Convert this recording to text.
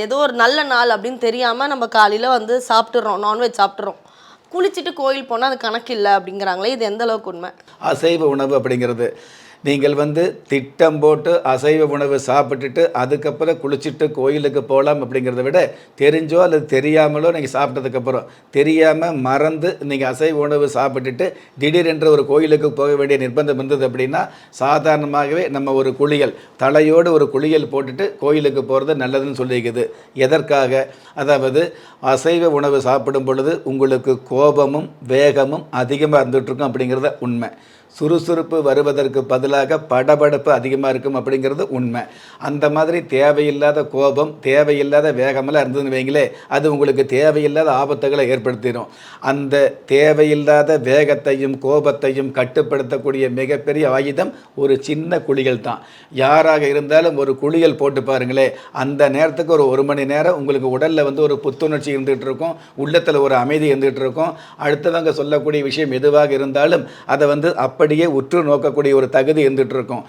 ஏதோ ஒரு நல்ல நாள் அப்படின்னு தெரியாமல் நம்ம காலையில் வந்து சாப்பிட்றோம் நான்வெஜ் சாப்பிட்றோம் குளிச்சுட்டு கோயில் போனால் அது கணக்கு இல்லை அப்படிங்கிறாங்களே இது எந்த அளவுக்கு உண்மை? அசைவ உணவு அப்படிங்கிறது நீங்கள் வந்து திட்டம் போட்டு அசைவ உணவு சாப்பிட்டுட்டு அதுக்கப்புறம் குளிச்சுட்டு கோயிலுக்கு போகலாம் அப்படிங்கிறத விட தெரிஞ்சோ அல்லது தெரியாமலோ நீங்கள் சாப்பிட்டதுக்கப்புறம் தெரியாமல் மறந்து நீங்கள் அசைவ உணவு சாப்பிட்டுட்டு திடீரென்று ஒரு கோயிலுக்கு போக வேண்டிய நிர்பந்தம் இருந்தது அப்படின்னா சாதாரணமாகவே நம்ம ஒரு குளியல் தலையோடு ஒரு குளியல் போட்டுட்டு கோயிலுக்கு போகிறது நல்லதுன்னு சொல்லியிருக்குது எதற்காக? அதாவது அசைவ உணவு சாப்பிடும் பொழுது உங்களுக்கு கோபமும் வேகமும் அதிகமாக இருந்துகிட்ருக்கும் அப்படிங்கிறத உண்மை. சுறுசுறுப்பு வருவதற்கு பதிலாக படபடப்பு அதிகமாக இருக்கும் அப்படிங்கிறது உண்மை. அந்த மாதிரி தேவையில்லாத கோபம் தேவையில்லாத வேகமெல்லாம் இருந்ததுன்னு வைங்களே அது உங்களுக்கு தேவையில்லாத ஆபத்துகளை ஏற்படுத்திடும் அந்த தேவையில்லாத வேகத்தையும் கோபத்தையும் கட்டுப்படுத்தக்கூடிய மிகப்பெரிய ஆயுதம் ஒரு சின்ன குழிகள் தான். யாராக இருந்தாலும் ஒரு குளியல் போட்டு பாருங்களே அந்த நேரத்துக்கு ஒரு ஒரு மணி நேரம் உங்களுக்கு உடலில் வந்து ஒரு புத்துணர்ச்சி இருந்துகிட்டு இருக்கும் உள்ளத்தில் ஒரு அமைதி இருந்துகிட்டு இருக்கும். அடுத்தவங்க சொல்லக்கூடிய விஷயம் எதுவாக இருந்தாலும் அதை வந்து அப்போ அப்படியே உற்று நோக்கக்கூடிய ஒரு தகுதி இருந்துகிட்டு இருக்கும்.